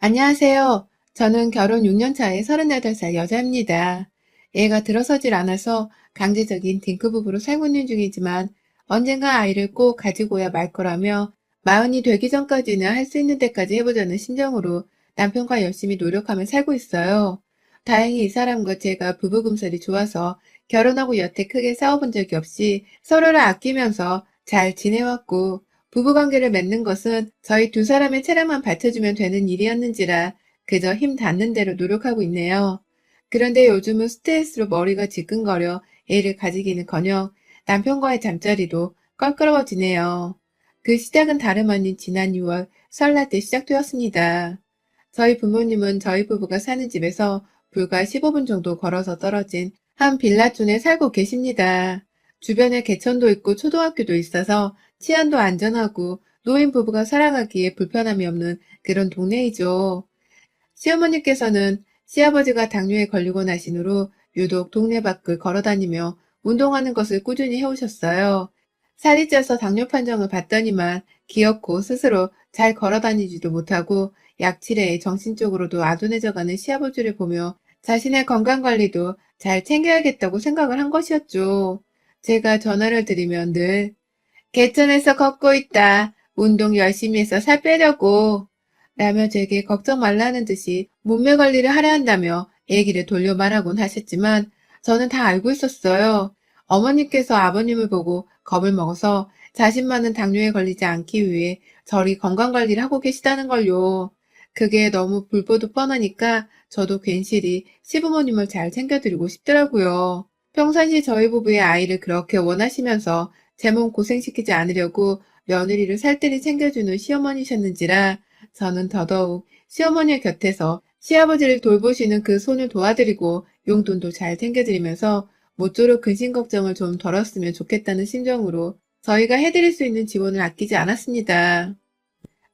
안녕하세요. 저는 결혼 6년 차의 38살 여자입니다. 애가 들어서질 않아서 강제적인 딩크 부부로 살고 있는 중이지만 언젠가 아이를 꼭 가지고야 말 거라며 마흔이 되기 전까지는 할 수 있는 데까지 해보자는 심정으로 남편과 열심히 노력하며 살고 있어요. 다행히 이 사람과 제가 부부금살이 좋아서 결혼하고 여태 크게 싸워본 적이 없이 서로를 아끼면서 잘 지내왔고 부부관계를 맺는 것은 저희 두 사람의 체력만 받쳐주면 되는 일이었는지라 그저 힘 닿는 대로 노력하고 있네요. 그런데 요즘은 스트레스로 머리가 지끈거려 애를 가지기는커녕 남편과의 잠자리도 껄끄러워지네요. 그 시작은 다름 아닌 지난 6월 설날 때 시작되었습니다. 저희 부모님은 저희 부부가 사는 집에서 불과 15분 정도 걸어서 떨어진 한 빌라촌에 살고 계십니다. 주변에 개천도 있고 초등학교도 있어서 치안도 안전하고 노인 부부가 살아가기에 불편함이 없는 그런 동네이죠. 시어머니께서는 시아버지가 당뇨에 걸리고 나신 후로 유독 동네 밖을 걸어다니며 운동하는 것을 꾸준히 해오셨어요. 살이 쪄서 당뇨 판정을 받더니만 기어코 스스로 잘 걸어다니지도 못하고 약칠에 정신적으로도 아둔해져가는 시아버지를 보며 자신의 건강관리도 잘 챙겨야겠다고 생각을 한 것이었죠. 제가 전화를 드리면 늘 개천에서 걷고 있다. 운동 열심히 해서 살 빼려고. 라며 제게 걱정 말라는 듯이 몸매 관리를 하려 한다며 얘기를 돌려 말하곤 하셨지만 저는 다 알고 있었어요. 어머니께서 아버님을 보고 겁을 먹어서 자신만은 당뇨에 걸리지 않기 위해 저리 건강관리를 하고 계시다는 걸요. 그게 너무 불보듯 뻔하니까 저도 괜시리 시부모님을 잘 챙겨드리고 싶더라고요. 평상시 저희 부부의 아이를 그렇게 원하시면서 제 몸 고생시키지 않으려고 며느리를 살뜰히 챙겨주는 시어머니셨는지라 저는 더더욱 시어머니 곁에서 시아버지를 돌보시는 그 손을 도와드리고 용돈도 잘 챙겨드리면서 모쪼록 근심 걱정을 좀 덜었으면 좋겠다는 심정으로 저희가 해드릴 수 있는 지원을 아끼지 않았습니다.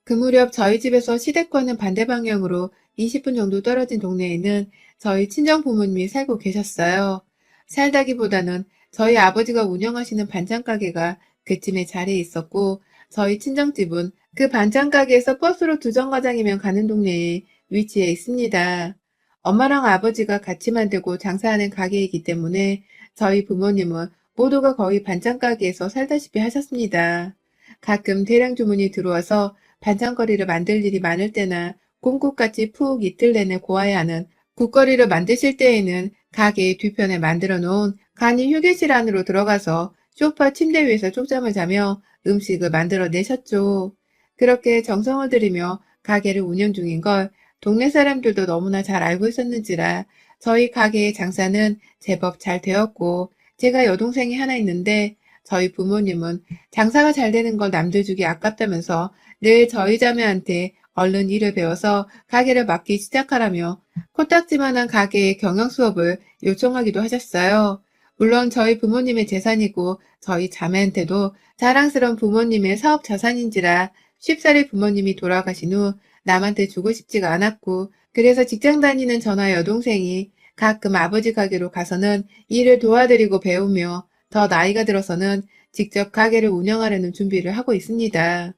그 무렵 저희 집에서 시댁과는 반대 방향으로 20분 정도 떨어진 동네에는 저희 친정 부모님이 살고 계셨어요. 살다기보다는 저희 아버지가 운영하시는 반찬 가게가 그쯤에 자리에 있었고 저희 친정집은 그 반찬 가게에서 버스로 두 정거장이면 가는 동네에 위치해 있습니다. 엄마랑 아버지가 같이 만들고 장사하는 가게이기 때문에 저희 부모님은 모두가 거의 반찬 가게에서 살다시피 하셨습니다. 가끔 대량 주문이 들어와서 반찬거리를 만들 일이 많을 때나 꼼국같이 푹 이틀 내내 고아야 하는 국거리를 만드실 때에는 가게의 뒤편에 만들어 놓은 간이 휴게실 안으로 들어가서 소파 침대 위에서 쪽잠을 자며 음식을 만들어 내셨죠. 그렇게 정성을 들이며 가게를 운영 중인 걸 동네 사람들도 너무나 잘 알고 있었는지라 저희 가게의 장사는 제법 잘 되었고 제가 여동생이 하나 있는데 저희 부모님은 장사가 잘 되는 걸 남들 주기 아깝다면서 늘 저희 자매한테 얼른 일을 배워서 가게를 맡기 시작하라며 코딱지만한 가게의 경영 수업을 요청하기도 하셨어요. 물론 저희 부모님의 재산이고 저희 자매한테도 자랑스러운 부모님의 사업 자산인지라 쉽사리 부모님이 돌아가신 후 남한테 주고 싶지가 않았고 그래서 직장 다니는 저나 여동생이 가끔 아버지 가게로 가서는 일을 도와드리고 배우며 더 나이가 들어서는 직접 가게를 운영하려는 준비를 하고 있습니다.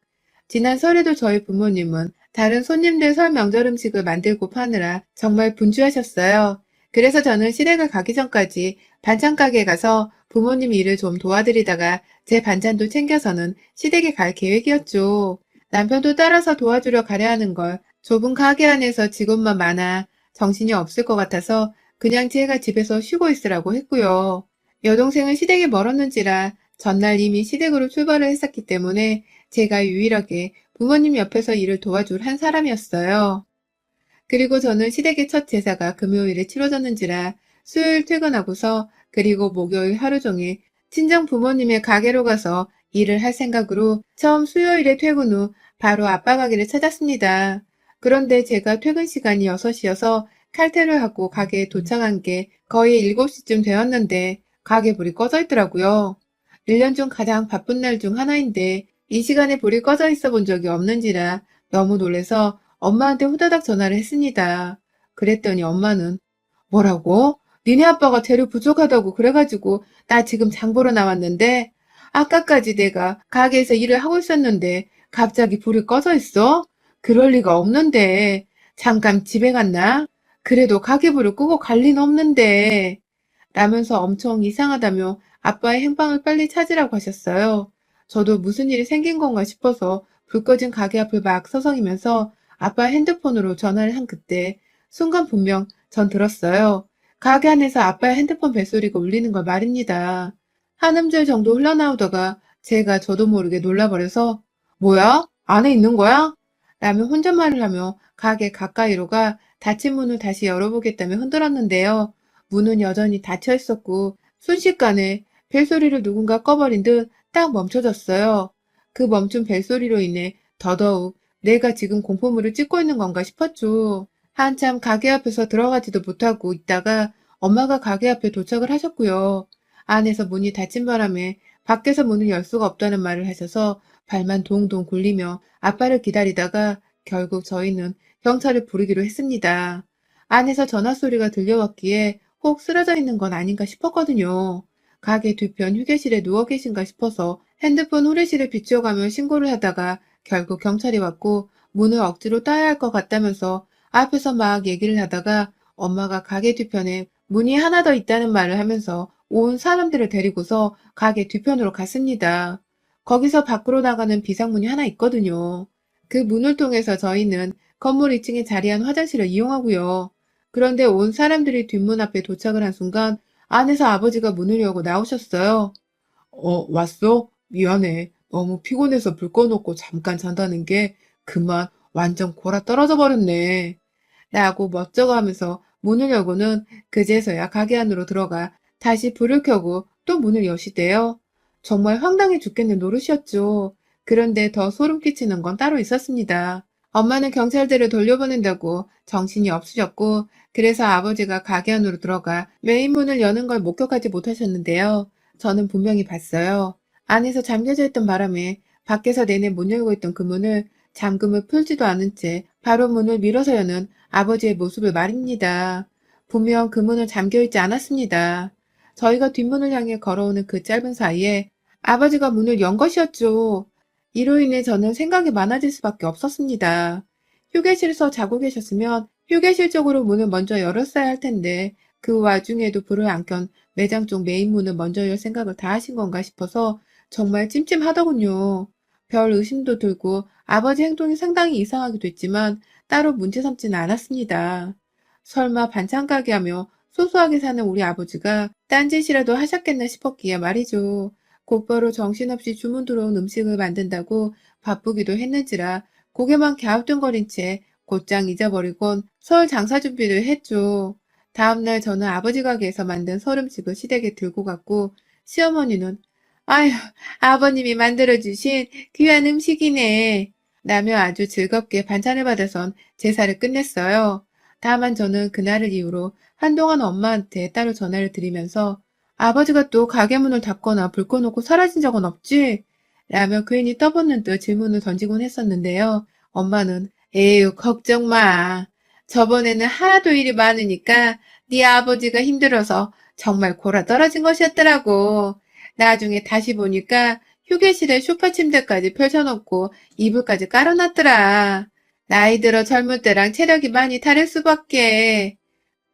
지난 설에도 저희 부모님은 다른 손님들 설 명절 음식을 만들고 파느라 정말 분주하셨어요. 그래서 저는 시댁을 가기 전까지 반찬 가게에 가서 부모님 일을 좀 도와드리다가 제 반찬도 챙겨서는 시댁에 갈 계획이었죠. 남편도 따라서 도와주려 가려 하는 걸 좁은 가게 안에서 직원만 많아 정신이 없을 것 같아서 그냥 제가 집에서 쉬고 있으라고 했고요. 여동생은 시댁이 멀었는지라 전날 이미 시댁으로 출발을 했었기 때문에 제가 유일하게 부모님 옆에서 일을 도와줄 한 사람이었어요. 그리고 저는 시댁의 첫 제사가 금요일에 치러졌는지라 수요일 퇴근하고서 그리고 목요일 하루 종일 친정 부모님의 가게로 가서 일을 할 생각으로 처음 수요일에 퇴근 후 바로 아빠 가게를 찾았습니다. 그런데 제가 퇴근 시간이 6시여서 칼퇴를 하고 가게에 도착한 게 거의 7시쯤 되었는데 가게 불이 꺼져 있더라고요. 1년 중 가장 바쁜 날 중 하나인데 이 시간에 불이 꺼져 있어 본 적이 없는지라 너무 놀래서 엄마한테 후다닥 전화를 했습니다. 그랬더니 엄마는 뭐라고? 니네 아빠가 재료 부족하다고 그래가지고 나 지금 장 보러 나왔는데 아까까지 내가 가게에서 일을 하고 있었는데 갑자기 불이 꺼져 있어? 그럴 리가 없는데 잠깐 집에 갔나? 그래도 가계부를 끄고 갈 리는 없는데. 라면서 엄청 이상하다며 아빠의 행방을 빨리 찾으라고 하셨어요. 저도 무슨 일이 생긴 건가 싶어서 불 꺼진 가게 앞을 막 서성이면서 아빠 핸드폰으로 전화를 한 그때 순간 분명 전 들었어요. 가게 안에서 아빠의 핸드폰 벨소리가 울리는 걸 말입니다. 한 음절 정도 흘러나오다가 제가 저도 모르게 놀라버려서 뭐야? 안에 있는 거야? 라며 혼잣말을 하며 가게 가까이로 가 닫힌 문을 다시 열어보겠다며 흔들었는데요. 문은 여전히 닫혀 있었고 순식간에 벨소리를 누군가 꺼버린 듯 딱 멈춰졌어요. 그 멈춘 벨소리로 인해 더더욱 내가 지금 공포물을 찍고 있는 건가 싶었죠. 한참 가게 앞에서 들어가지도 못하고 있다가 엄마가 가게 앞에 도착을 하셨고요. 안에서 문이 닫힌 바람에 밖에서 문을 열 수가 없다는 말을 하셔서 발만 동동 굴리며 아빠를 기다리다가 결국 저희는 경찰을 부르기로 했습니다. 안에서 전화 소리가 들려왔기에 혹 쓰러져 있는 건 아닌가 싶었거든요. 가게 뒤편 휴게실에 누워 계신가 싶어서 핸드폰 후레쉬를 비추어가며 신고를 하다가 결국 경찰이 왔고 문을 억지로 따야 할 것 같다면서 앞에서 막 얘기를 하다가 엄마가 가게 뒤편에 문이 하나 더 있다는 말을 하면서 온 사람들을 데리고서 가게 뒤편으로 갔습니다. 거기서 밖으로 나가는 비상문이 하나 있거든요. 그 문을 통해서 저희는 건물 2층에 자리한 화장실을 이용하고요. 그런데 온 사람들이 뒷문 앞에 도착을 한 순간 안에서 아버지가 문을 열고 나오셨어요. 어, 왔어? 미안해. 너무 피곤해서 불 꺼놓고 잠깐 잔다는 게 그만 완전 골아 떨어져 버렸네. 라고 멋쩍어 하면서 문을 열고는 그제서야 가게 안으로 들어가 다시 불을 켜고 또 문을 여시대요. 정말 황당해 죽겠는 노릇이었죠. 그런데 더 소름 끼치는 건 따로 있었습니다. 엄마는 경찰들을 돌려보낸다고 정신이 없으셨고 그래서 아버지가 가게 안으로 들어가 메인 문을 여는 걸 목격하지 못하셨는데요. 저는 분명히 봤어요. 안에서 잠겨져 있던 바람에 밖에서 내내 못 열고 있던 그 문을 잠금을 풀지도 않은 채 바로 문을 밀어서 여는 아버지의 모습을 말입니다. 분명 그 문은 잠겨 있지 않았습니다. 저희가 뒷문을 향해 걸어오는 그 짧은 사이에 아버지가 문을 연 것이었죠. 이로 인해 저는 생각이 많아질 수밖에 없었습니다. 휴게실에서 자고 계셨으면 휴게실 쪽으로 문을 먼저 열었어야 할 텐데 그 와중에도 불을 안 켠 매장 쪽 메인 문을 먼저 열 생각을 다 하신 건가 싶어서 정말 찜찜하더군요. 별 의심도 들고 아버지 행동이 상당히 이상하기도 했지만 따로 문제 삼지는 않았습니다. 설마 반찬 가게 하며 소소하게 사는 우리 아버지가 딴짓이라도 하셨겠나 싶었기에 말이죠. 곧바로 정신없이 주문 들어온 음식을 만든다고 바쁘기도 했는지라 고개만 갸우뚱거린 채 곧장 잊어버리곤 설 장사 준비를 했죠. 다음날 저는 아버지 가게에서 만든 설 음식을 시댁에 들고 갔고 시어머니는 아휴 아버님이 만들어주신 귀한 음식이네 라며 아주 즐겁게 반찬을 받아선 제사를 끝냈어요. 다만 저는 그날을 이후로 한동안 엄마한테 따로 전화를 드리면서 아버지가 또 가게 문을 닫거나 불 꺼놓고 사라진 적은 없지? 라며 괜히 떠붙는 듯 질문을 던지곤 했었는데요. 엄마는 에휴 걱정 마. 저번에는 하도 일이 많으니까 네 아버지가 힘들어서 정말 골아 떨어진 것이었더라고. 나중에 다시 보니까 휴게실에 소파 침대까지 펼쳐놓고 이불까지 깔아놨더라. 나이 들어 젊을 때랑 체력이 많이 다를 수밖에.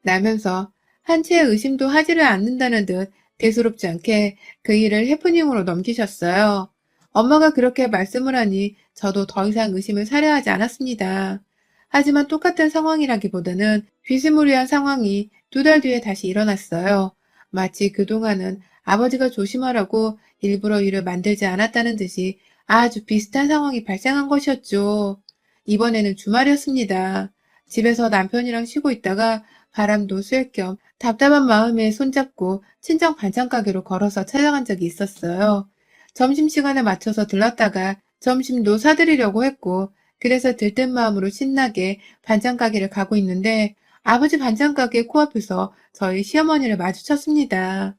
라면서 한 채의 의심도 하지를 않는다는 듯 대수롭지 않게 그 일을 해프닝으로 넘기셨어요. 엄마가 그렇게 말씀을 하니 저도 더 이상 의심을 사려 하지 않았습니다. 하지만 똑같은 상황이라기보다는 비스무리한 상황이 두 달 뒤에 다시 일어났어요. 마치 그동안은 아버지가 조심하라고 일부러 일을 만들지 않았다는 듯이 아주 비슷한 상황이 발생한 것이었죠. 이번에는 주말이었습니다. 집에서 남편이랑 쉬고 있다가 바람도 쐴 겸 답답한 마음에 손잡고 친정 반찬 가게로 걸어서 찾아간 적이 있었어요. 점심시간에 맞춰서 들렀다가 점심도 사드리려고 했고 그래서 들뜬 마음으로 신나게 반찬 가게를 가고 있는데 아버지 반찬 가게 코앞에서 저희 시어머니를 마주쳤습니다.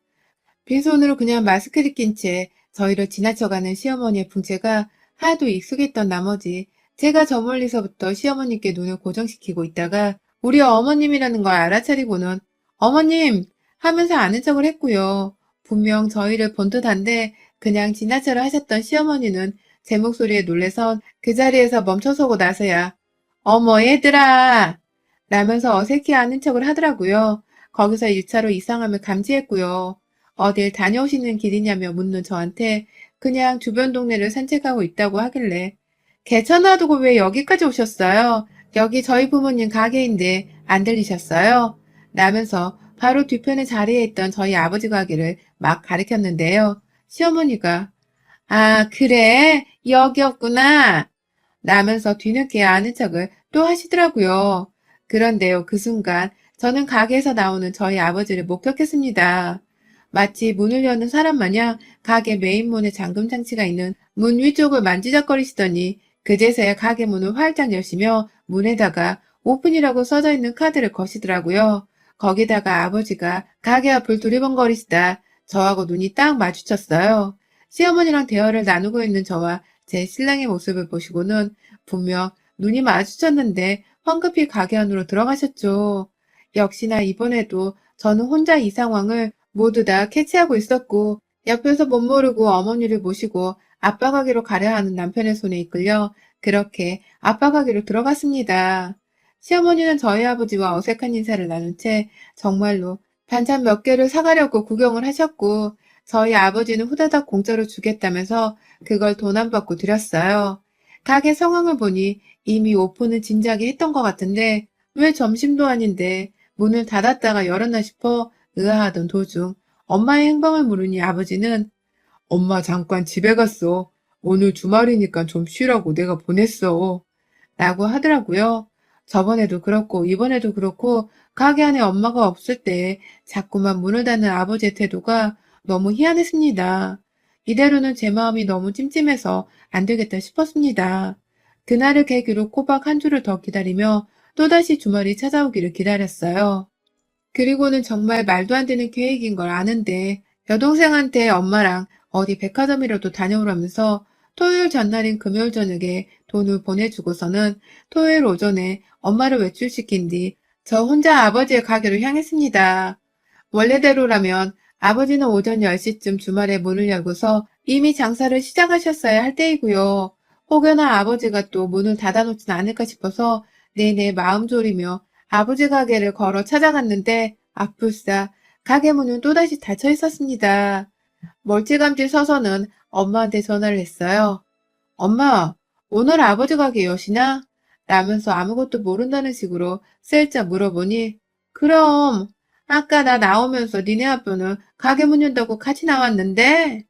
빈손으로 그냥 마스크를 낀 채 저희를 지나쳐가는 시어머니의 풍채가 하도 익숙했던 나머지 제가 저 멀리서부터 시어머니께 눈을 고정시키고 있다가 우리 어머님이라는 걸 알아차리고는 어머님 하면서 아는 척을 했고요. 분명 저희를 본 듯한데 그냥 지나쳐라 하셨던 시어머니는 제 목소리에 놀래선 그 자리에서 멈춰서고 나서야 어머, 얘들아! 라면서 어색해하는 척을 하더라고요. 거기서 1차로 이상함을 감지했고요. 어딜 다녀오시는 길이냐며 묻는 저한테 그냥 주변 동네를 산책하고 있다고 하길래 개천나 두고 왜 여기까지 오셨어요? 여기 저희 부모님 가게인데 안 들리셨어요? 라면서 바로 뒤편에 자리에 있던 저희 아버지 가게를 막 가리켰는데요. 시어머니가 아 그래 여기였구나 라면서 뒤늦게 아는 척을 또 하시더라고요. 그런데요 그 순간 저는 가게에서 나오는 저희 아버지를 목격했습니다. 마치 문을 여는 사람 마냥 가게 메인문에 잠금 장치가 있는 문 위쪽을 만지작거리시더니 그제서야 가게 문을 활짝 여시며 문에다가 오픈이라고 써져 있는 카드를 거시더라고요. 거기다가 아버지가 가게 앞을 두리번거리시다 저하고 눈이 딱 마주쳤어요. 시어머니랑 대화를 나누고 있는 저와 제 신랑의 모습을 보시고는 분명 눈이 마주쳤는데 황급히 가게 안으로 들어가셨죠. 역시나 이번에도 저는 혼자 이 상황을 모두 다 캐치하고 있었고 옆에서 못 모르고 어머니를 모시고 아빠 가게로 가려 하는 남편의 손에 이끌려 그렇게 아빠 가게로 들어갔습니다. 시어머니는 저희 아버지와 어색한 인사를 나눈 채 정말로 반찬 몇 개를 사가려고 구경을 하셨고 저희 아버지는 후다닥 공짜로 주겠다면서 그걸 돈 안 받고 드렸어요. 가게 상황을 보니 이미 오픈은 진작에 했던 것 같은데 왜 점심도 아닌데 문을 닫았다가 열었나 싶어 의아하던 도중 엄마의 행방을 물으니 아버지는 엄마 잠깐 집에 갔어. 오늘 주말이니까 좀 쉬라고 내가 보냈어. 라고 하더라고요. 저번에도 그렇고 이번에도 그렇고 가게 안에 엄마가 없을 때 자꾸만 문을 닫는 아버지의 태도가 너무 희한했습니다. 이대로는 제 마음이 너무 찜찜해서 안 되겠다 싶었습니다. 그날을 계기로 꼬박 한 주를 더 기다리며 또다시 주말이 찾아오기를 기다렸어요. 그리고는 정말 말도 안 되는 계획인 걸 아는데 여동생한테 엄마랑 어디 백화점이라도 다녀오라면서 토요일 전날인 금요일 저녁에 돈을 보내주고서는 토요일 오전에 엄마를 외출시킨 뒤 저 혼자 아버지의 가게로 향했습니다. 원래대로라면 아버지는 오전 10시쯤 주말에 문을 열고서 이미 장사를 시작하셨어야 할 때이고요. 혹여나 아버지가 또 문을 닫아놓진 않을까 싶어서 내내 마음 졸이며 아버지 가게를 걸어 찾아갔는데 아플싸 가게 문은 또다시 닫혀 있었습니다. 멀찌감치 서서는 엄마한테 전화를 했어요. 엄마, 오늘 아버지 가게 여시나? 라면서 아무것도 모른다는 식으로 슬쩍 물어보니 그럼 아까 나 나오면서 니네 아빠는 가게 문 연다고 같이 나왔는데?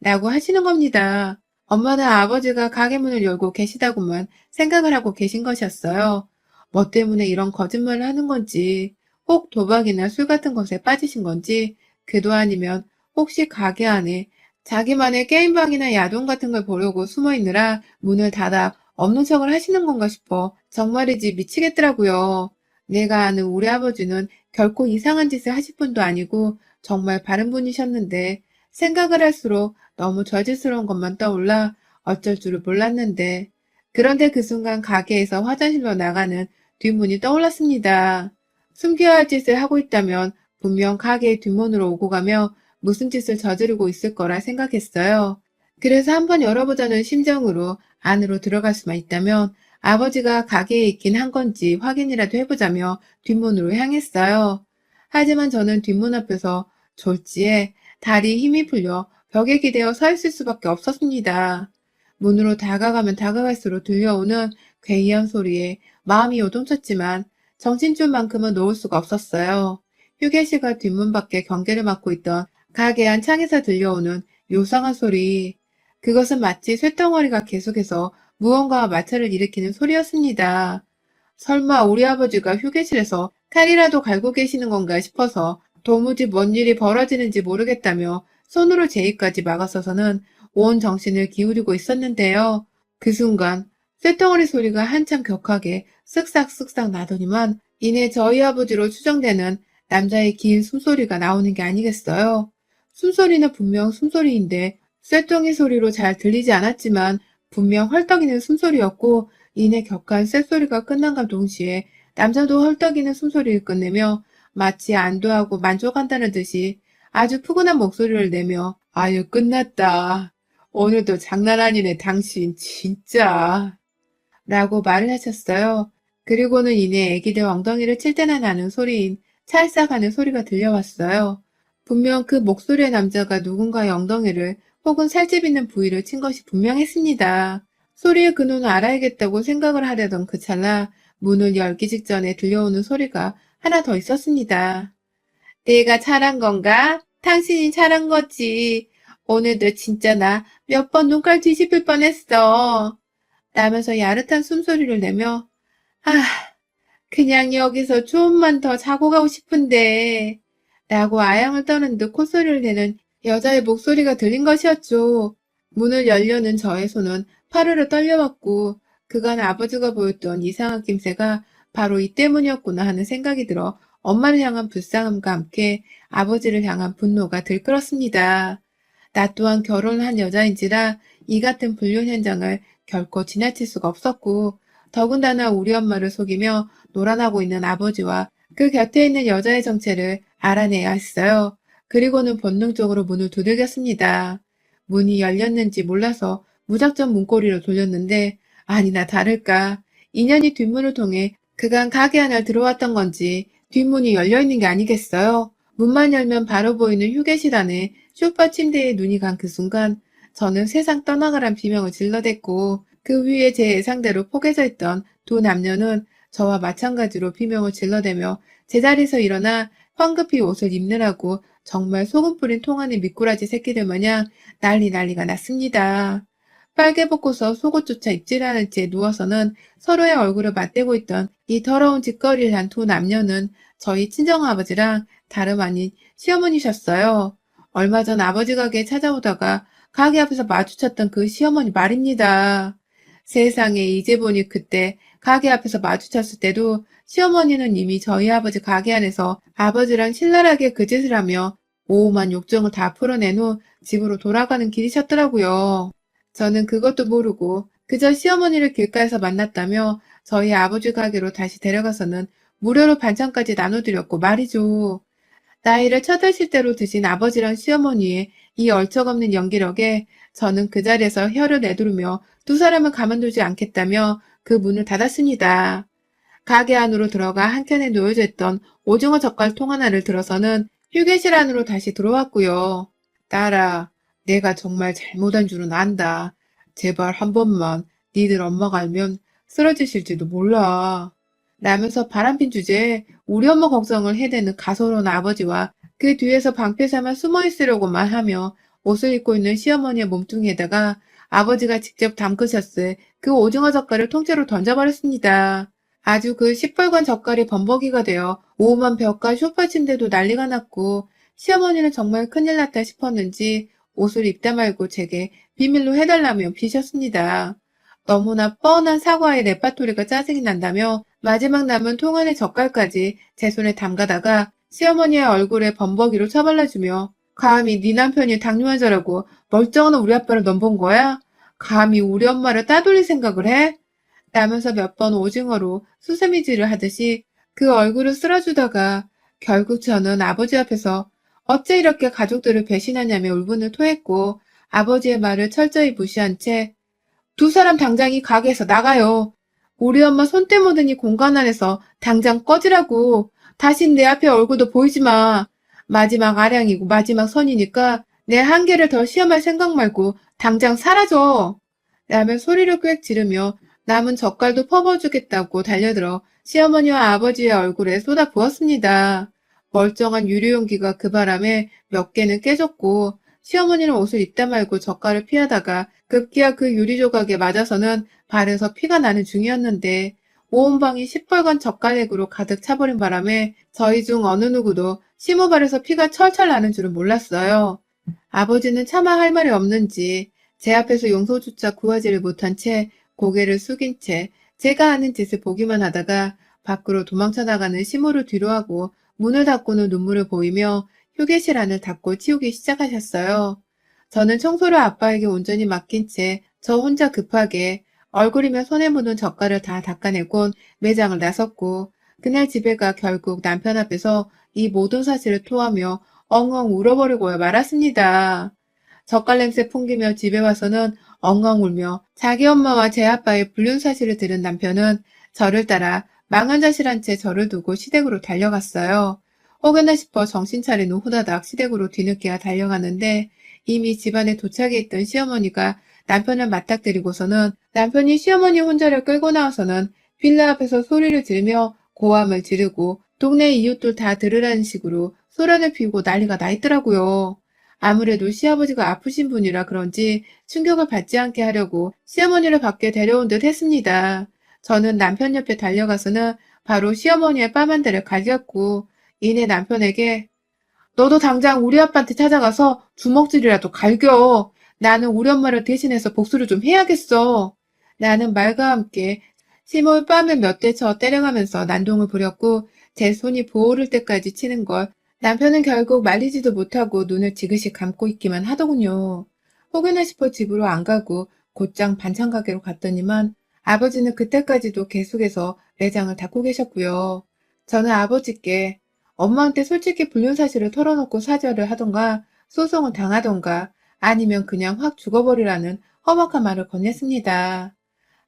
라고 하시는 겁니다. 엄마는 아버지가 가게 문을 열고 계시다고만 생각을 하고 계신 것이었어요. 뭐 때문에 이런 거짓말을 하는 건지, 혹 도박이나 술 같은 것에 빠지신 건지, 그도 아니면 혹시 가게 안에 자기만의 게임방이나 야동 같은 걸 보려고 숨어 있느라 문을 닫아 없는 척을 하시는 건가 싶어 정말이지 미치겠더라고요. 내가 아는 우리 아버지는 결코 이상한 짓을 하실 분도 아니고 정말 바른 분이셨는데 생각을 할수록 너무 저질스러운 것만 떠올라 어쩔 줄을 몰랐는데 그런데 그 순간 가게에서 화장실로 나가는 뒷문이 떠올랐습니다. 숨겨야 할 짓을 하고 있다면 분명 가게의 뒷문으로 오고 가며 무슨 짓을 저지르고 있을 거라 생각했어요. 그래서 한번 열어보자는 심정으로 안으로 들어갈 수만 있다면 아버지가 가게에 있긴 한 건지 확인이라도 해보자며 뒷문으로 향했어요. 하지만 저는 뒷문 앞에서 졸지에 다리 힘이 풀려 벽에 기대어 서 있을 수밖에 없었습니다. 문으로 다가가면 다가갈수록 들려오는 괴이한 소리에 마음이 요동쳤지만 정신줄만큼은 놓을 수가 없었어요. 휴게실과 뒷문 밖에 경계를 맡고 있던 가게 안 창에서 들려오는 요상한 소리. 그것은 마치 쇳덩어리가 계속해서 무언가와 마찰을 일으키는 소리였습니다. 설마 우리 아버지가 휴게실에서 칼이라도 갈고 계시는 건가 싶어서 도무지 뭔 일이 벌어지는지 모르겠다며 손으로 제 입까지 막아서서는 온 정신을 기울이고 있었는데요. 그 순간 쇳덩어리 소리가 한참 격하게 쓱싹쓱싹 나더니만 이내 저희 아버지로 추정되는 남자의 긴 숨소리가 나오는 게 아니겠어요. 숨소리는 분명 숨소리인데 쇳덩이 소리로 잘 들리지 않았지만 분명 헐떡이는 숨소리였고 이내 격한 쇳소리가 끝난과 동시에 남자도 헐떡이는 숨소리를 끝내며 마치 안도하고 만족한다는 듯이 아주 푸근한 목소리를 내며 아유 끝났다. 오늘도 장난 아니네 당신 진짜. 라고 말을 하셨어요. 그리고는 이내 애기들 엉덩이를 칠 때나 나는 소리인 찰싹하는 소리가 들려왔어요. 분명 그 목소리의 남자가 누군가의 엉덩이를 혹은 살집 있는 부위를 친 것이 분명했습니다. 소리의 근원을 알아야겠다고 생각을 하려던 그 찰나 문을 열기 직전에 들려오는 소리가 하나 더 있었습니다. 내가 잘한 건가? 당신이 잘한 거지. 오늘도 진짜 나 몇 번 눈깔 뒤집힐 뻔했어. 라면서 야릇한 숨소리를 내며 아, 그냥 여기서 조금만 더 자고 가고 싶은데 라고 아양을 떠는 듯 콧소리를 내는 여자의 목소리가 들린 것이었죠. 문을 열려는 저의 손은 파르르 떨려왔고 그간 아버지가 보였던 이상한 낌새가 바로 이 때문이었구나 하는 생각이 들어 엄마를 향한 불쌍함과 함께 아버지를 향한 분노가 들끓었습니다. 나 또한 결혼을 한 여자인지라 이 같은 불륜 현장을 결코 지나칠 수가 없었고 더군다나 우리 엄마를 속이며 놀아나고 있는 아버지와 그 곁에 있는 여자의 정체를 알아내야 했어요. 그리고는 본능적으로 문을 두들겼습니다. 문이 열렸는지 몰라서 무작정 문고리를 돌렸는데 아니나 다를까 인연이 뒷문을 통해 그간 가게 안을 들어왔던 건지 뒷문이 열려있는 게 아니겠어요. 문만 열면 바로 보이는 휴게실 안에 쇼파 침대에 눈이 간 그 순간 저는 세상 떠나가란 비명을 질러댔고 그 위에 제 예상대로 포개져 있던 두 남녀는 저와 마찬가지로 비명을 질러대며 제자리에서 일어나 황급히 옷을 입느라고 정말 소금 뿌린 통안의 미꾸라지 새끼들 마냥 난리 난리가 났습니다. 빨개 벗고서 속옷조차 입질 않은 채 누워서는 서로의 얼굴을 맞대고 있던 이 더러운 짓거리를 한 두 남녀는 저희 친정아버지랑 다름 아닌 시어머니셨어요. 얼마 전 아버지 가게에 찾아오다가 가게 앞에서 마주쳤던 그 시어머니 말입니다. 세상에 이제 보니 그때 가게 앞에서 마주쳤을 때도 시어머니는 이미 저희 아버지 가게 안에서 아버지랑 신랄하게 그 짓을 하며 오만 욕정을 다 풀어낸 후 집으로 돌아가는 길이셨더라고요. 저는 그것도 모르고 그저 시어머니를 길가에서 만났다며 저희 아버지 가게로 다시 데려가서는 무료로 반찬까지 나눠드렸고 말이죠. 나이를 처다실 대로 드신 아버지랑 시어머니의 이 얼척없는 연기력에 저는 그 자리에서 혀를 내두르며 두 사람을 가만두지 않겠다며 그 문을 닫았습니다. 가게 안으로 들어가 한켠에 놓여져 있던 오징어 젓갈 통 하나를 들어서는 휴게실 안으로 다시 들어왔고요. 딸아, 내가 정말 잘못한 줄은 안다. 제발 한 번만 니들 엄마가 알면 쓰러지실지도 몰라. 라면서 바람핀 주제에 우리 엄마 걱정을 해대는 가소로운 아버지와 그 뒤에서 방패삼아 숨어 있으려고만 하며 옷을 입고 있는 시어머니의 몸뚱이에다가 아버지가 직접 담그셨을 그 오징어 젓갈을 통째로 던져버렸습니다. 아주 그 시뻘건 젓갈이 범벅이가 되어 오만 벽과 소파 침대도 난리가 났고 시어머니는 정말 큰일 났다 싶었는지 옷을 입다 말고 제게 비밀로 해달라며 비셨습니다. 너무나 뻔한 사과의 레파토리가 짜증이 난다며 마지막 남은 통 안의 젓갈까지 제 손에 담가다가 시어머니의 얼굴에 범벅이로 쳐발라주며 감히 네 남편이 당뇨 환자라고 멀쩡한 우리 아빠를 넘본 거야? 감히 우리 엄마를 따돌릴 생각을 해? 라면서 몇 번 오징어로 수세미질을 하듯이 그 얼굴을 쓸어주다가 결국 저는 아버지 앞에서 어째 이렇게 가족들을 배신하냐며 울분을 토했고 아버지의 말을 철저히 무시한 채 두 사람 당장 이 가게에서 나가요. 우리 엄마 손때 이 공간 안에서 당장 꺼지라고. 다신 내 앞에 얼굴도 보이지 마. 마지막 아량이고 마지막 선이니까 내 한계를 더 시험할 생각 말고 당장 사라져. 라며 소리를 꽥 지르며 남은 젓갈도 퍼부어주겠다고 달려들어 시어머니와 아버지의 얼굴에 쏟아 부었습니다. 멀쩡한 유리용기가 그 바람에 몇 개는 깨졌고 시어머니는 옷을 입다 말고 젓갈을 피하다가 급기야 그 유리 조각에 맞아서는 발에서 피가 나는 중이었는데 온 방이 시뻘건 젓갈액으로 가득 차버린 바람에 저희 중 어느 누구도 심호발에서 피가 철철 나는 줄은 몰랐어요. 아버지는 차마 할 말이 없는지 제 앞에서 용서조차 구하지를 못한 채 고개를 숙인 채 제가 하는 짓을 보기만 하다가 밖으로 도망쳐 나가는 시모를 뒤로하고 문을 닫고는 눈물을 보이며 휴게실 안을 닫고 치우기 시작하셨어요. 저는 청소를 아빠에게 온전히 맡긴 채 저 혼자 급하게 얼굴이며 손에 묻은 젓갈을 다 닦아내곤 매장을 나섰고 그날 집에 가 결국 남편 앞에서 이 모든 사실을 토하며 엉엉 울어버리고 말았습니다. 젓갈 냄새 풍기며 집에 와서는 엉엉 울며 자기 엄마와 제 아빠의 불륜 사실을 들은 남편은 저를 따라 망한 자실한 채 저를 두고 시댁으로 달려갔어요. 혹여나 싶어 정신 차린 후 후다닥 시댁으로 뒤늦게야 달려가는데 이미 집안에 도착해 있던 시어머니가 남편을 맞닥뜨리고서는 남편이 시어머니 혼자를 끌고 나와서는 빌라 앞에서 소리를 지르며 고함을 지르고 동네 이웃들 다 들으라는 식으로 소란을 피우고 난리가 나 있더라고요. 아무래도 시아버지가 아프신 분이라 그런지 충격을 받지 않게 하려고 시어머니를 밖에 데려온 듯 했습니다. 저는 남편 옆에 달려가서는 바로 시어머니의 뺨한 대를 갈겼고 이내 남편에게 너도 당장 우리 아빠한테 찾아가서 주먹질이라도 갈겨. 나는 우리 엄마를 대신해서 복수를 좀 해야겠어. 나는 말과 함께 시몰 뺨을 몇 대 쳐 때려가면서 난동을 부렸고 제 손이 부어오를 때까지 치는 걸 남편은 결국 말리지도 못하고 눈을 지그시 감고 있기만 하더군요. 혹여나 싶어 집으로 안 가고 곧장 반찬 가게로 갔더니만 아버지는 그때까지도 계속해서 매장을 닫고 계셨고요. 저는 아버지께 엄마한테 솔직히 불륜 사실을 털어놓고 사죄를 하던가 소송을 당하던가 아니면 그냥 확 죽어버리라는 험악한 말을 건넸습니다.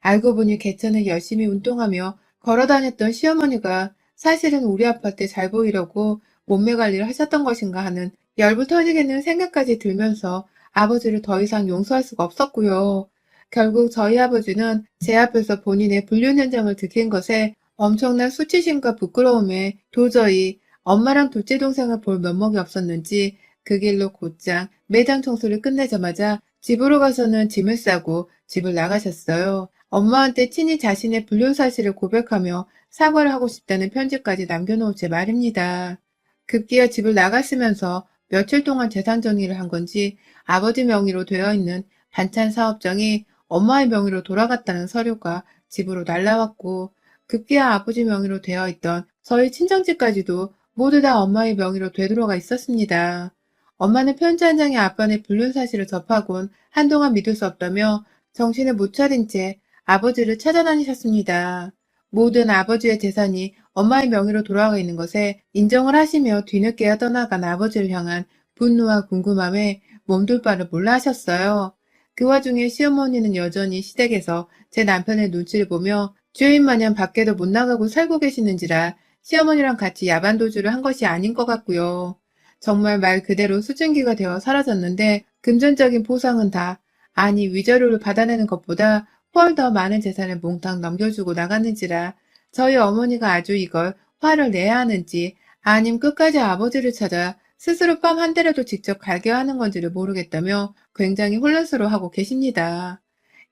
알고 보니 개천을 열심히 운동하며 걸어다녔던 시어머니가 사실은 우리 아빠한테 잘 보이려고 몸매 관리를 하셨던 것인가 하는 열불 터지겠는 생각까지 들면서 아버지를 더 이상 용서할 수가 없었고요. 결국 저희 아버지는 제 앞에서 본인의 불륜 현장을 들킨 것에 엄청난 수치심과 부끄러움에 도저히 엄마랑 둘째 동생을 볼 면목이 없었는지 그 길로 곧장 매장 청소를 끝내자마자 집으로 가서는 짐을 싸고 집을 나가셨어요. 엄마한테 친히 자신의 불륜 사실을 고백하며 사과를 하고 싶다는 편지까지 남겨놓은 제 말입니다. 급기야 집을 나갔으면서 며칠 동안 재산 정리를 한 건지 아버지 명의로 되어 있는 반찬 사업장이 엄마의 명의로 돌아갔다는 서류가 집으로 날라왔고 급기야 아버지 명의로 되어 있던 저희 친정집까지도 모두 다 엄마의 명의로 되돌아가 있었습니다. 엄마는 편지 한 장에 아빠의 불륜 사실을 접하곤 한동안 믿을 수 없다며 정신을 못 차린 채 아버지를 찾아다니셨습니다. 모든 아버지의 재산이 엄마의 명의로 돌아가 있는 것에 인정을 하시며 뒤늦게야 떠나간 아버지를 향한 분노와 궁금함에 몸둘 바를 몰라 하셨어요. 그 와중에 시어머니는 여전히 시댁에서 제 남편의 눈치를 보며 주인 마냥 밖에도 못 나가고 살고 계시는지라 시어머니랑 같이 야반 도주를 한 것이 아닌 것 같고요. 정말 말 그대로 수증기가 되어 사라졌는데 금전적인 보상은 다 아니 위자료를 받아내는 것보다 훨 더 많은 재산을 몽땅 넘겨주고 나갔는지라 저희 어머니가 아주 이걸 화를 내야 하는지 아님 끝까지 아버지를 찾아 스스로 뺨 한 대라도 직접 갈게 하는 건지를 모르겠다며 굉장히 혼란스러워하고 계십니다.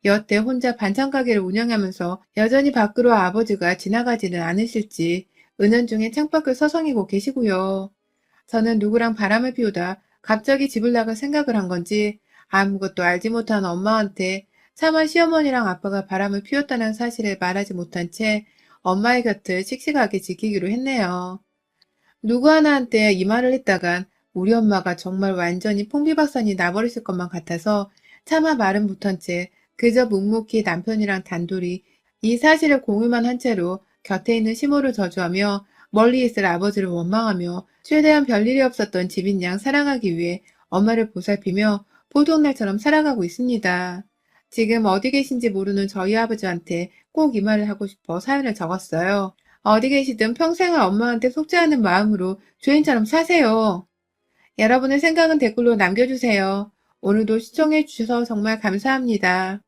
여태 혼자 반찬 가게를 운영하면서 여전히 밖으로 아버지가 지나가지는 않으실지 은연 중에 창밖을 서성이고 계시고요. 저는 누구랑 바람을 피우다 갑자기 집을 나갈 생각을 한 건지 아무것도 알지 못한 엄마한테 차마 시어머니랑 아빠가 바람을 피웠다는 사실을 말하지 못한 채 엄마의 곁을 씩씩하게 지키기로 했네요. 누구 하나한테 이 말을 했다간 우리 엄마가 정말 완전히 풍비박산이 나버리실 것만 같아서 차마 말은 못한 채 그저 묵묵히 남편이랑 단둘이 이 사실을 공유만 한 채로 곁에 있는 시모를 저주하며 멀리 있을 아버지를 원망하며 최대한 별일이 없었던 집인 양 사랑하기 위해 엄마를 보살피며 보통날처럼 살아가고 있습니다. 지금 어디 계신지 모르는 저희 아버지한테 꼭 이 말을 하고 싶어 사연을 적었어요. 어디 계시든 평생을 엄마한테 않은 마음으로 주인처럼 사세요. 여러분의 생각은 댓글로 남겨주세요. 오늘도 시청해주셔서 정말 감사합니다.